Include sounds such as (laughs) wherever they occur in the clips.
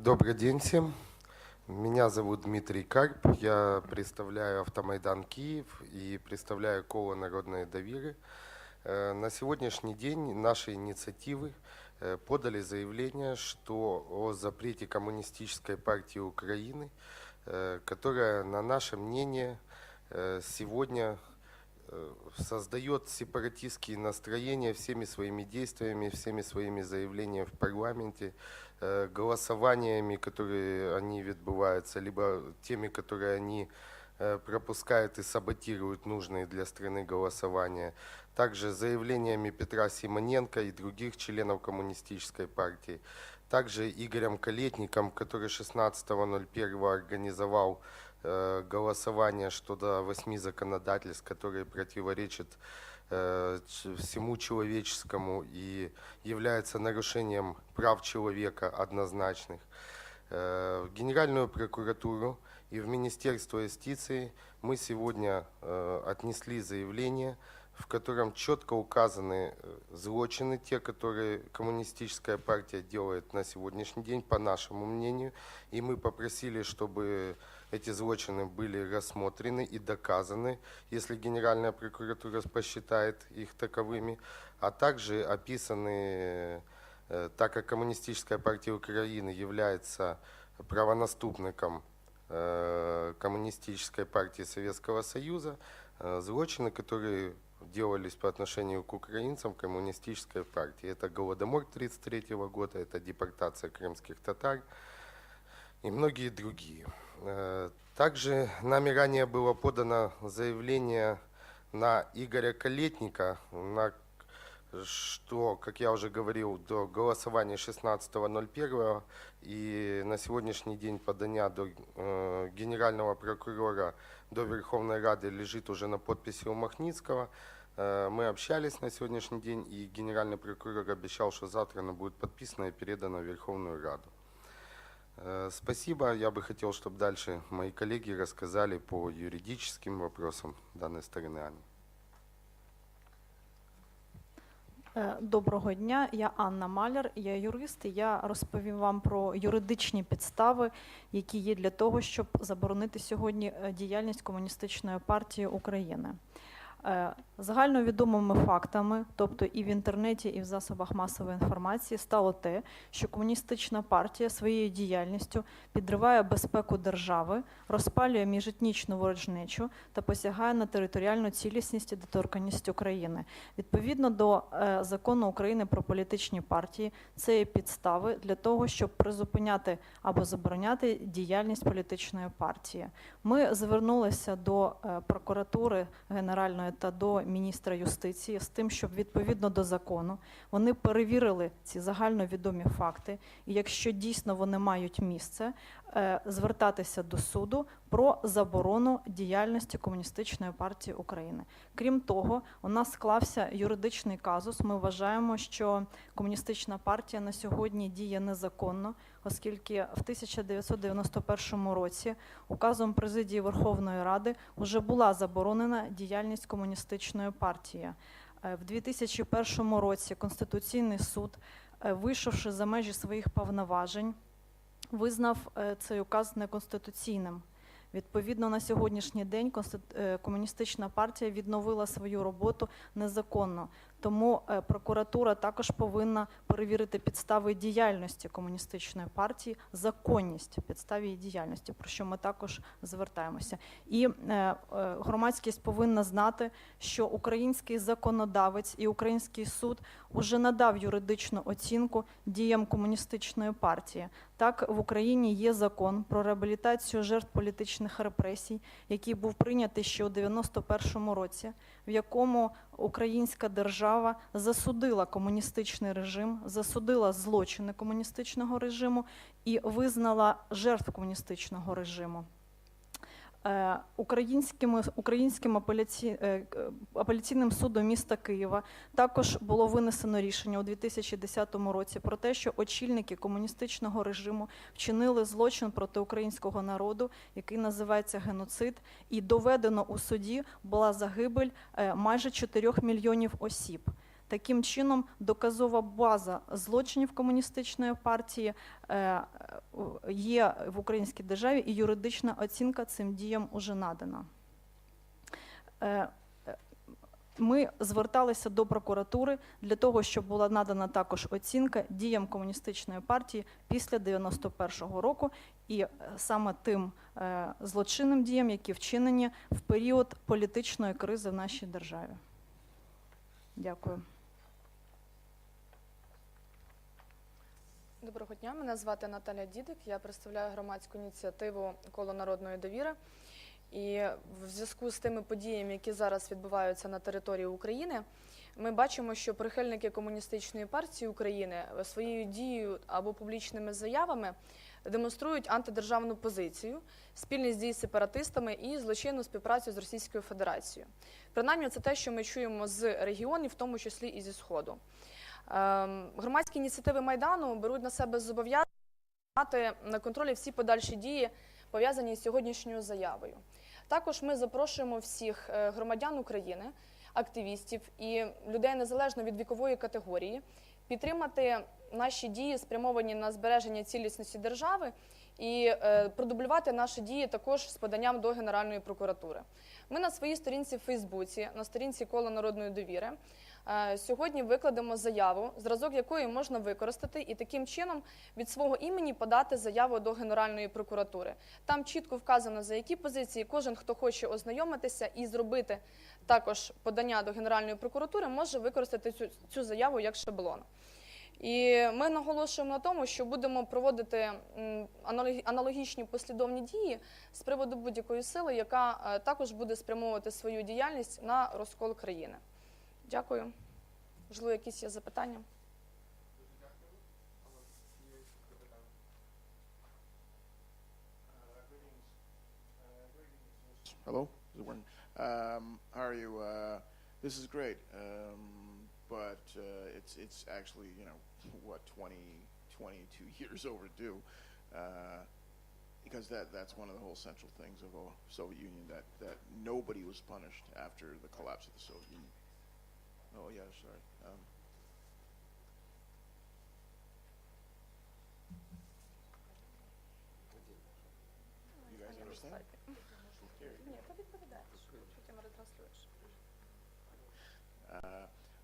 Добрый день всем. Меня зовут Дмитрий Карп. Я представляю Автомайдан Киев и представляю Коло Народные Довиры. Э, На сегодняшний день наши инициативы э, подали заявление, что о запрете Коммунистической партии Украины, э, которая, на наше мнение, э, сегодня э, создает сепаратистские настроения всеми своими действиями, всеми своими заявлениями в парламенте, э, голосованиями, которые они відбуваються, либо теми, которые они э, пропускают и саботируют нужные для страны голосования. Также заявлениями Петра Симоненко и других членов Коммунистической партии. Также Игорем Калетником, который 16.01 организовал э, голосование что до восьми законодательств, которые противоречат э, ч- всему человеческому и является нарушением прав человека однозначных. Э, В Генеральную прокуратуру и в Министерство юстиции мы сегодня э, отнесли заявление, в котором четко указаны э, злочины, те, которые коммунистическая партия делает на сегодняшний день, по нашему мнению. И мы попросили, чтобы эти злочины были рассмотрены и доказаны, если Генеральная прокуратура посчитает их таковыми, а также описаны, э, так как Коммунистическая партия Украины является правонаступником э, Коммунистической партии Советского Союза, злочины, которые делались по отношению к украинцам коммунистической партии. Это Голодомор 1933 года, это депортация крымских татар и многие другие. Э, Также нами ранее было подано заявление на Игоря Калетника, на что, как я уже говорил, до голосования 16.01 и на сегодняшний день подання до э, Генерального прокурора до Верховной Рады лежит уже на подписи у Махницкого. Э, мы общались на сегодняшний день, и Генеральный прокурор обещал, что завтра оно будет подписано и передано в Верховную Раду. Э, Спасибо. Я бы хотел, чтобы дальше мои коллеги рассказали по юридическим вопросам данной стороны Ани. Доброго дня, я Анна Маляр, я юрист. і Я розповім вам про юридичні підстави, які є для того, щоб заборонити сьогодні е, діяльність комуністичної партії України. Е, Загальновідомими фактами, тобто і в інтернеті, і в засобах масової інформації, стало те, що комуністична партія своєю діяльністю підриває безпеку держави, розпалює міжетнічну ворожнечу та посягає на територіальну цілісність і доторканність України. Відповідно до е, закону України про політичні партії, це є підстави для того, щоб призупиняти або забороняти діяльність політичної партії. Ми звернулися до е, прокуратури Генеральної та до міністра юстиції з тим, щоб відповідно до закону вони перевірили ці загальновідомі факти, і якщо дійсно вони мають місце, е, звертатися до суду про заборону діяльності комуністичної партії України. Крім того, у нас склався юридичний казус. Ми вважаємо, що комуністична партія на сьогодні діє незаконно, оскільки в 1991 році указом президії Верховної Ради вже була заборонена діяльність комуністичної партії. Е, В 2001 році Конституційний суд, е, вийшовши за межі своїх повноважень, визнав е, цей указ неконституційним. Відповідно, на сьогоднішній день е, комуністична партія відновила свою роботу незаконно. Тому е, прокуратура також повинна перевірити підстави діяльності комуністичної партії, законність підстав її діяльності, про що ми також звертаємося. І е, е, громадськість повинна знати, що український законодавець і український суд уже надав юридичну оцінку діям комуністичної партії. Так, в Україні є закон про реабілітацію жертв політичних репресій, який був прийнятий ще у 91-му році, в якому українська держава засудила комуністичний режим, засудила злочини комуністичного режиму і визнала жертв комуністичного режиму. Е, Українським, українським апеляці, е, апеляційним судом міста Києва також було винесено рішення у 2010 році про те, що очільники комуністичного режиму вчинили злочин проти українського народу, який називається геноцид, і доведено у суді була загибель е, майже 4 мільйонів осіб. Таким чином, доказова база злочинів комуністичної партії е, е, є в українській державі, і юридична оцінка цим діям уже надана. Е, Ми зверталися до прокуратури для того, щоб була надана також оцінка діям комуністичної партії після 91-го року, і саме тим злочинним діям, які вчинені в період політичної кризи в нашій державі. Дякую. Доброго дня, мене звати Наталя Дідик. Я представляю громадську ініціативу Коло народної довіри. І в зв'язку з тими подіями, які зараз відбуваються на території України, ми бачимо, що прихильники комуністичної партії України своєю дією або публічними заявами демонструють антидержавну позицію, спільність дій з сепаратистами і злочинну співпрацю з Російською Федерацією. Принаймні, це те, що ми чуємо з регіонів, в тому числі і зі Сходу. Ем, Громадські ініціативи Майдану беруть на себе зобов'язання на контролі всі подальші дії, пов'язані з сьогоднішньою заявою. Також ми запрошуємо всіх е, громадян України, активістів і людей незалежно від вікової категорії підтримати наші дії, спрямовані на збереження цілісності держави, і е, продублювати наші дії також з поданням до Генеральної прокуратури. Ми на своїй сторінці в Фейсбуці, на сторінці Кола народної довіри. Е, Сьогодні викладемо заяву, зразок якої можна використати, і таким чином від свого імені подати заяву до Генеральної прокуратури. Там чітко вказано, за які позиції кожен, хто хоче ознайомитися і зробити також подання до Генеральної прокуратури, може використати цю, цю заяву як шаблон. І ми наголошуємо на тому, що будемо проводити аналогічні послідовні дії з приводу будь-якої сили, яка е, також буде спрямовувати свою діяльність на розкол країни. Дякую. Можливо, якісь є запитання? Hello, it working? Um, how are you? Uh, this is great, um, but uh, it's it's actually you know what 20, 22 (laughs) years overdue, uh, because that that's one of the whole central things of the Soviet Union that that nobody was punished after the collapse of the Soviet Union. Oh yeah, sorry. Um, you guys understand?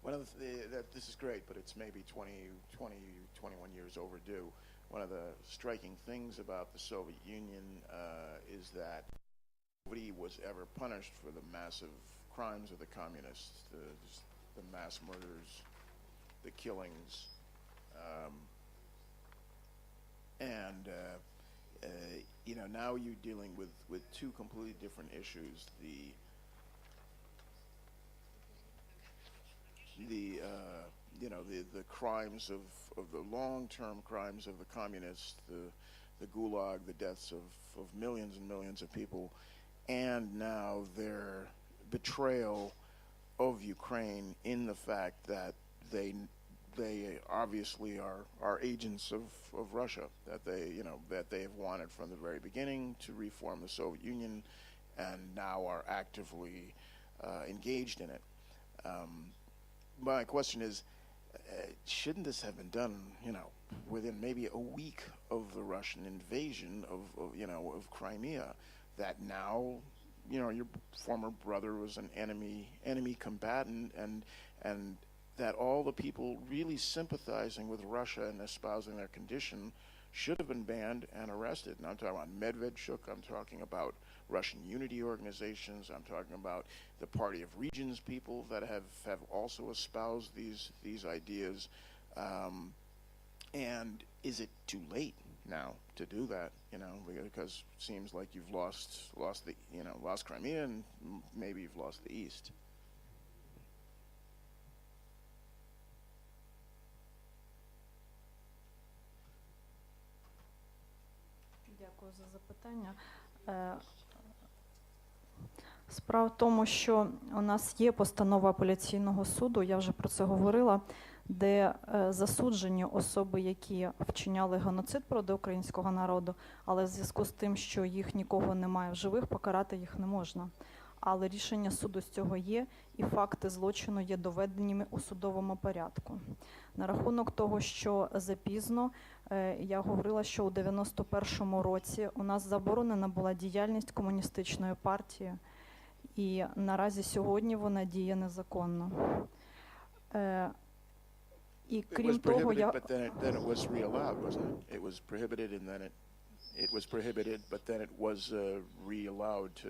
One of the, th- that this is great, but it's maybe 20, 20, 21 years overdue. One of the striking things about the Soviet Union uh, is that nobody was ever punished for the massive crimes of the communists, the, the mass murders, the killings, um, and uh, uh, you know now you're dealing with with two completely different issues. The the uh, you know the the crimes of, of the long term crimes of the communists, the the gulag, the deaths of, of millions and millions of people, and now their betrayal of Ukraine in the fact that they they obviously are, are agents of, of Russia that they you know that they have wanted from the very beginning to reform the Soviet Union, and now are actively uh, engaged in it. Um, my question is, uh, shouldn't this have been done, you know, within maybe a week of the Russian invasion of, of you know, of Crimea? That now, you know, your former brother was an enemy enemy combatant, and and that all the people really sympathizing with Russia and espousing their condition should have been banned and arrested. And I'm talking about Medvedchuk. I'm talking about Russian unity organizations. I'm talking about the Party of Regions people that have, have also espoused these these ideas. Um, and is it too late now to do that? You know, because it seems like you've lost lost the you know lost Crimea and m- maybe you've lost the East. Дякую за запитання. Справа в тому, що у нас є постанова апеляційного суду, я вже про це говорила, де е, засуджені особи, які вчиняли геноцид проти українського народу, але в зв'язку з тим, що їх нікого немає в живих, покарати їх не можна. але рішення суду з цього є, і факти злочину є доведеними у судовому порядку. На рахунок того, що запізно, е, я говорила, що у 91-му році у нас заборонена була діяльність комуністичної партії, і наразі сьогодні вона діє незаконно. Е, І крім того, я but then it, then it was reallowed, wasn't it? It was prohibited and then it, it was prohibited, but then it was uh, re-allowed to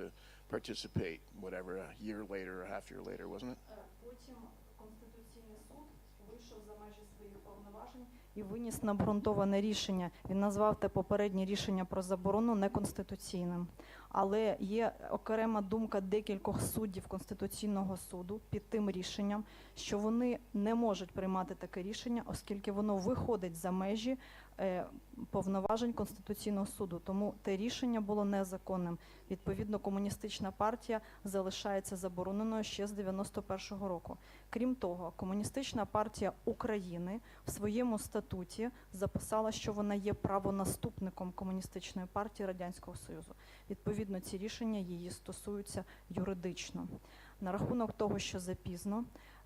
participate, whatever, a year later, a half year later, wasn't it? Потім Конституційний суд вийшов за межі своїх повноважень і виніс необґрунтоване рішення. Він назвав те попереднє рішення про заборону неконституційним. Але є окрема думка декількох суддів Конституційного суду під тим рішенням, що вони не можуть приймати таке рішення, оскільки воно виходить за межі повноважень Конституційного суду. Тому те рішення було незаконним. Відповідно, комуністична партія залишається забороненою ще з 91-го року. Крім того, комуністична партія України в своєму статуті записала, що вона є правонаступником комуністичної партії Радянського Союзу. Відповідно, ці рішення її стосуються юридично. На рахунок того, що запізно,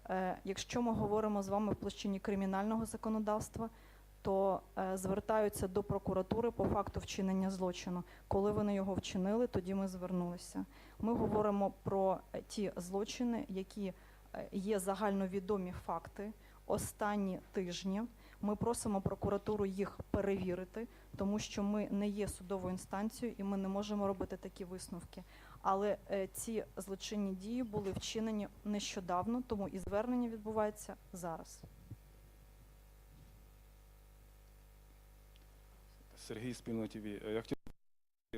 е, якщо ми говоримо з вами в площині кримінального законодавства, то е, звертаються до прокуратури по факту вчинення злочину. Коли вони його вчинили, тоді ми звернулися. Ми говоримо про е, ті злочини, які е, є загальновідомі факти останні тижні. Ми просимо прокуратуру їх перевірити, тому що ми не є судовою інстанцією і ми не можемо робити такі висновки. Але ці злочинні дії були вчинені нещодавно, тому і звернення відбувається зараз. Сергій Спільно ТВ. Е, Я хотів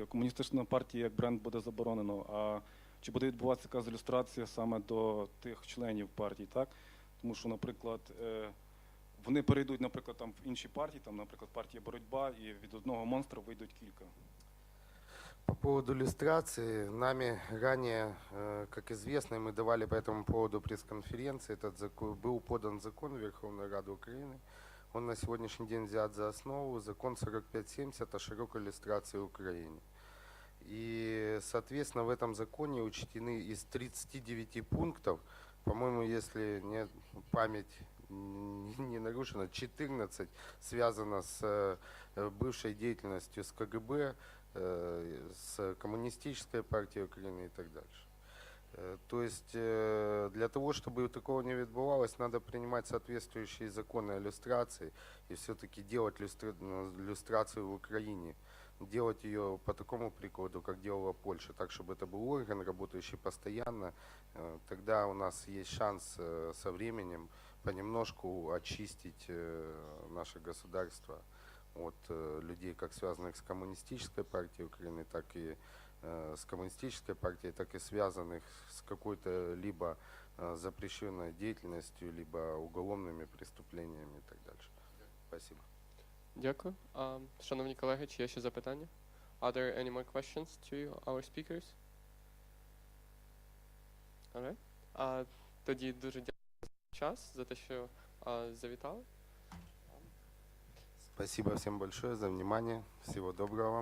комуністична партія як бренд буде заборонено. А чи буде відбуватися якась ілюстрація саме до тих членів партії, так? Тому що, наприклад, е, вони перейдуть, наприклад, там в інші партії, там, наприклад, партія боротьба, і від одного монстра вийдуть кілька. По поводу иллюстрации, нами ранее, э, как известно, и мы давали по этому поводу пресс-конференции, этот закон, был подан закон в Верховную Раду Украины. Он на сегодняшний день взят за основу, закон 4570 о широкой иллюстрации Украине. И, соответственно, в этом законе учтены из 39 пунктов, по-моему, если не, память не нарушена, 14 связано с э, бывшей деятельностью с КГБ, э, с коммунистической партией Украины и так дальше. Э, То есть э, для того, чтобы такого не відбувалось, надо принимать соответствующие законы о иллюстрации и все-таки делать люстра- ну, иллюстрацию в Украине. Делать ее по такому прикладу, как делала Польша, так, чтобы это был орган, работающий постоянно. Э, Тогда у нас есть шанс со временем понемножку очистить наше государство от людей, как связанных с коммунистической партией Украины, так и с коммунистической партией, так и связанных с какой-то либо э, запрещенной деятельностью, либо уголовными преступлениями и так дальше. Спасибо. Дякую. А, шановні колеги, чи є ще запитання? Are there any more questions to our speakers? Alright. А, тоді дуже дякую за час, за те, що а, завітали. Спасибо всем большое за внимание. Всего доброго вам.